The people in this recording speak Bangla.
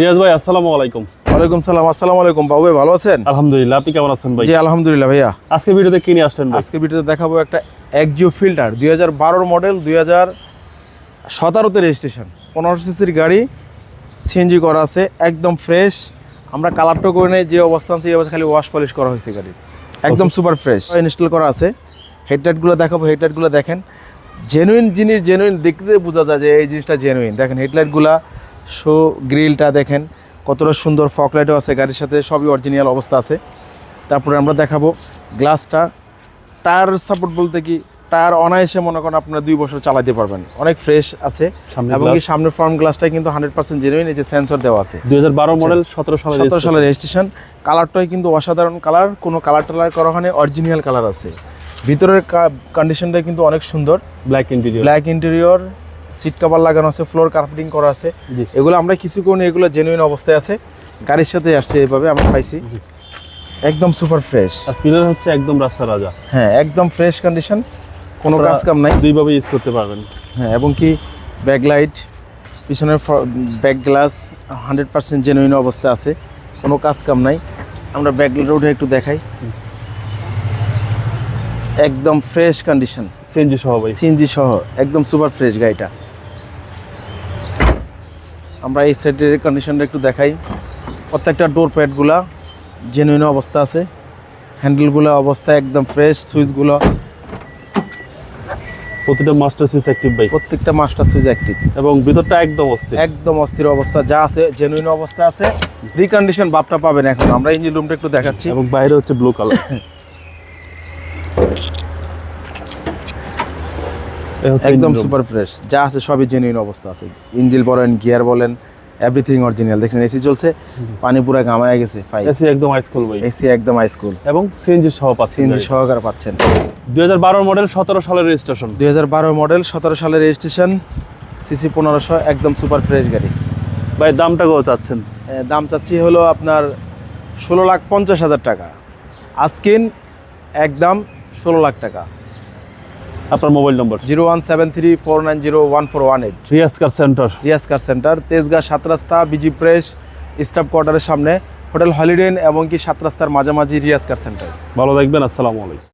রিয়াজ ভাই আসসালামু আলাইকুম। ওয়ালাইকুম সালাম আসসালামু আলাইকুম। বাবু ভাই ভালো আছেন? আলহামদুলিল্লাহ আপনি কেমন আছেন ভাই? জি আলহামদুলিল্লাহ ভাইয়া। আজকে ভিডিওতে কি নিয়ে আসছেন আজকে ভিডিওতে দেখাবো একটা একজিও ফিল্টার দুই হাজার বারোর মডেল দুই হাজার সতেরোতে রেজিস্ট্রেশন পনেরো সিসির গাড়ি সিএনজি করা আছে একদম ফ্রেশ আমরা কালারটা করে নেই যে অবস্থান সেই অবস্থা খালি ওয়াশ পলিশ করা হয়েছে গাড়ি একদম সুপার ফ্রেশ ইনস্টল করা আছে। হেডলাইটগুলো দেখাবো হেডলাইটগুলো দেখেন। জেনুইন জিনিস জেনুইন দেখতে বোঝা যায় যে এই জিনিসটা জেনুইন দেখেন হেডলাইটগুলা শো গ্রিলটা দেখেন কতটা সুন্দর ফকলাইটও আছে গাড়ির সাথে সবই অরিজিনাল অবস্থা আছে। তারপরে আমরা দেখাবো গ্লাসটা। টায়ার সাপোর্ট বলতে কি টায়ার অনায়াসে মনে করেন আপনারা দুই বছর চালাতে পারবেন। অনেক ফ্রেশ আছে। এবং কি। সামনের ফ্রন্ট গ্লাসটা কিন্তু হান্ড্রেড পার্সেন্ট জেনুইন এই যে সেন্সর দেওয়া আছে। দুই হাজার বারো মডেল সতেরো সালে সতেরো সালের রেজিস্ট্রেশন কালারটাই কিন্তু অসাধারণ কালার কোনো কালার টালার করা হয় অরিজিনাল কালার আছে। ভিতরের কন্ডিশনটা কিন্তু অনেক সুন্দর। Black interior black interior seat cover লাগানো আছে ফ্লোর কার্পেটিং করা আছে। এগুলো আমরা কিছু কোনো এগুলো জেনুইন অবস্থায় আছে। গাড়ির সাথে আসছে এইভাবে আমরা পাইছি। একদম সুপার ফ্রেশ আর ফিলার হচ্ছে একদম রাস্তা রাজা। হ্যাঁ একদম ফ্রেশ কন্ডিশন কোনো কাজ কাম নাই। দুইভাবে ইউজ করতে পারবেন। হ্যাঁ এবং কি ব্যাকলাইট পিছনের back glass hundred percent genuine অবস্থায় আছে। কোনো কাজ কাম নাই। আমরা ব্যাকলাইট উঠে একটু দেখাই। একদম ফ্রেশ কন্ডিশন সিএনজি সহ ভাই। সিএনজি সহ একদম সুপার ফ্রেশ গাড়িটা। আমরা এই সাইডের কন্ডিশনটা একটু দেখাই। প্রত্যেকটা ডোর প্যাডগুলা জেনুইন অবস্থা আছে। হ্যান্ডেলগুলো অবস্থা একদম ফ্রেশ সুইচগুলো প্রতিটা মাস্টার সুইচ অ্যাক্টিভ ভাই। প্রত্যেকটা মাস্টার সুইচ অ্যাক্টিভ এবং ভিতরটা একদম অস্থির। একদম অস্থির অবস্থা যা আছে জেনুইন অবস্থা আছে। রিকন্ডিশন বাপটা পাবেন এখন। আমরা ইঞ্জিন রুমটা একটু দেখাচ্ছি। এবং বাইরে হচ্ছে ব্লু কালার একদম সুপার ফ্রেশ যা আছে সবই জেনুইন অবস্থা আছে। ইঞ্জিন বলেন গিয়ার বলেন এভরিথিং অরিজিনাল দেখছেন এসি চলছে পানি পুরো ঘামায় গেছে এসি একদম আইসকুল ভাই। এসি একদম হাইস্কুল এবং সিএনজি সহ পাচ্ছেন সিএনজি সহকারে পাচ্ছেন। দুই হাজার বারো মডেল সতেরো সালের রেজিস্ট্রেশন দুই হাজার বারো মডেল সতেরো সালের রেজিস্ট্রেশন সিসি পনেরোশো একদম সুপার ফ্রেশ গাড়ি। ভাই দামটা কত চাচ্ছেন? দাম চাচ্ছি হলো আপনার ষোলো লাখ পঞ্চাশ হাজার টাকা। আজকিন একদম ষোলো লাখ টাকা। আপনার mobile number? Zero one seven three four nine zero one four one eight. Riaz car center? Riaz car center Tejgaon সাত রাস্তা বিজি প্রেস স্টাফ কোয়ার্টারের সামনে হোটেল হলিডেন এবং কি সাত রাস্তার মাঝামাঝি রিয়াজ কার সেন্টার। ভালো থাকবেন আসসালামু আলাইকুম।